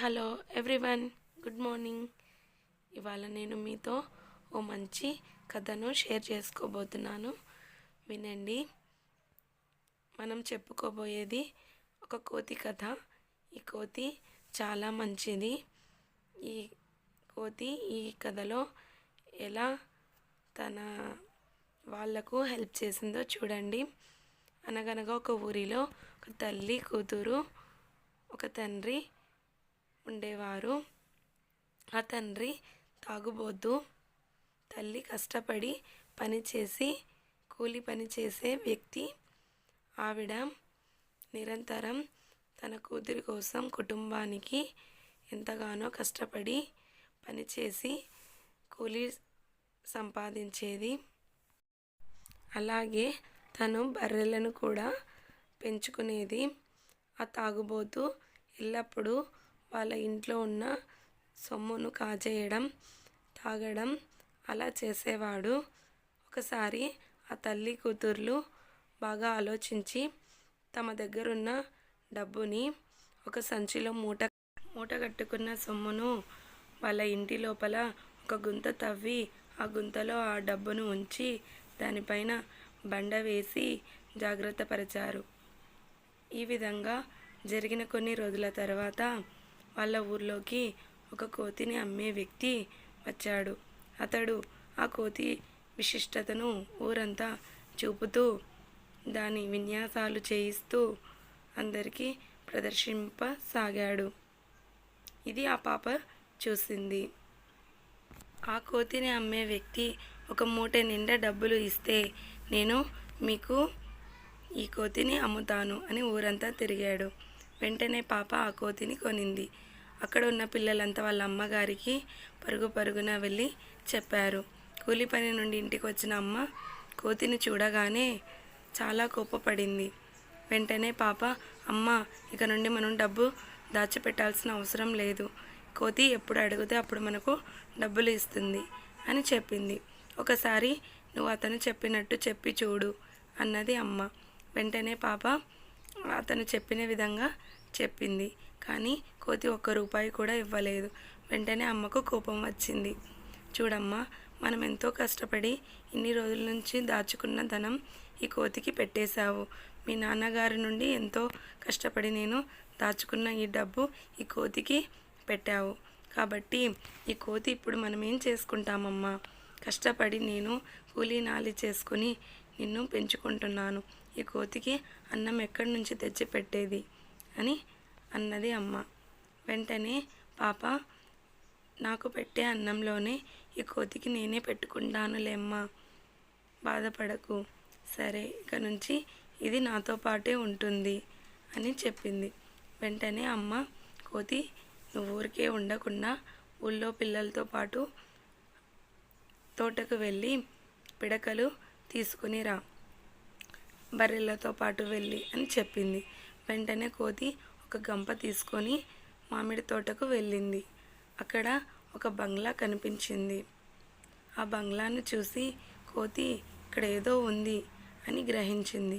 Hello everyone good morning. ఇవాళ నేను మీతో ఓ మంచి కథను షేర్ చేసుకోబోతున్నాను. వినండి. మనం చెప్పుకోబోయేది ఒక కోతి కథ. ఈ కోతి చాలా మంచిది. ఈ కోతి ఈ కథలో ఎలా తన వాళ్ళకు హెల్ప్ చేసిందో చూడండి. అనగనగా ఒక ఊరిలో ఒక తల్లి కూతురు ఒక తండ్రి ఉండేవారు. ఆ తండ్రి తాగుబోతు తల్లి కష్టపడి పనిచేసి కూలి పని చేసే వ్యక్తి ఆవిడ. నిరంతరం తన కూతురి కోసం కుటుంబానికి ఎంతగానో కష్టపడి పనిచేసి కూలి సంపాదించేది. అలాగే తను బర్రెలను కూడా పెంచుకునేది. ఆ తాగుబోతు ఎల్లప్పుడూ వాళ్ళ ఇంట్లో ఉన్న సొమ్మును కాజేయడం తాగడం అలా చేసేవాడు. ఒకసారి ఆ తల్లి కూతుర్లు బాగా ఆలోచించి తమ దగ్గరున్న డబ్బుని ఒక సంచిలో మూట మూట కట్టుకున్న సొమ్మును వాళ్ళ ఇంటి లోపల ఒక గుంత తవ్వి ఆ గుంతలో ఆ డబ్బును ఉంచి దానిపైన బండ వేసి జాగ్రత్త పరిచారు. ఈ విధంగా జరిగిన కొన్ని రోజుల తర్వాత వాళ్ళ ఊర్లోకి ఒక కోతిని అమ్మే వ్యక్తి వచ్చాడు. అతడు ఆ కోతి విశిష్టతను ఊరంతా చూపుతూ దాని విన్యాసాలు చేయిస్తూ అందరికీ ప్రదర్శింపసాగాడు. ఇది ఆ పాప చూసింది. ఆ కోతిని అమ్మే వ్యక్తి ఒక మూట నిండా డబ్బులు ఇస్తే నేను మీకు ఈ కోతిని అమ్ముతాను అని ఊరంతా తిరిగాడు. వెంటనే పాప ఆ కోతిని కొనింది. అక్కడ ఉన్న పిల్లలంతా వాళ్ళ అమ్మగారికి పరుగు పరుగున వెళ్ళి చెప్పారు. కూలి పని నుండి ఇంటికి వచ్చిన అమ్మ కోతిని చూడగానే చాలా కోపపడింది. వెంటనే పాప అమ్మ ఇక నుండి మనం డబ్బు దాచిపెట్టాల్సిన అవసరం లేదు. కోతి ఎప్పుడు అడిగితే అప్పుడు మనకు డబ్బులు ఇస్తుంది అని చెప్పింది. ఒకసారి నువ్వు అతను చెప్పినట్టు చెప్పి చూడు అన్నది అమ్మ. వెంటనే పాప అతను చెప్పిన విధంగా చెప్పింది. కానీ కోతి ఒక్క రూపాయి కూడా ఇవ్వలేదు. వెంటనే అమ్మకు కోపం వచ్చింది. చూడమ్మా మనం ఎంతో కష్టపడి ఇన్ని రోజుల నుంచి దాచుకున్న ధనం ఈ కోతికి పెట్టేశావు. మీ నాన్నగారి నుండి ఎంతో కష్టపడి నేను దాచుకున్న ఈ డబ్బు ఈ కోతికి పెట్టావు. కాబట్టి ఈ కోతి ఇప్పుడు మనం ఏం చేసుకుంటామమ్మా? కష్టపడి నేను కూలీ నాలి చేసుకుని నిన్ను పెంచుకుంటున్నాను. ఈ కోతికి అన్నం ఎక్కడి నుంచి తెచ్చి పెట్టేది అని అన్నది అమ్మ. వెంటనే పాప నాకు పెట్టే అన్నంలోనే ఈ కోతికి నేనే పెట్టుకుంటానులేమ్మా బాధపడకు. సరే ఇక నుంచి ఇది నాతో పాటే ఉంటుంది అని చెప్పింది. వెంటనే అమ్మ కోతి నువ్వు ఊరికే ఉండకుండా ఊళ్ళో పిల్లలతో పాటు తోటకు వెళ్ళి పిడకలు తీసుకుని రా. బర్రెలతో పాటు వెళ్ళి అని చెప్పింది. వెంటనే కోతి ఒక గంప తీసుకొని మామిడి తోటకు వెళ్ళింది. అక్కడ ఒక బంగ్లా కనిపించింది. ఆ బంగ్లాను చూసి కోతి ఇక్కడ ఏదో ఉంది అని గ్రహించింది.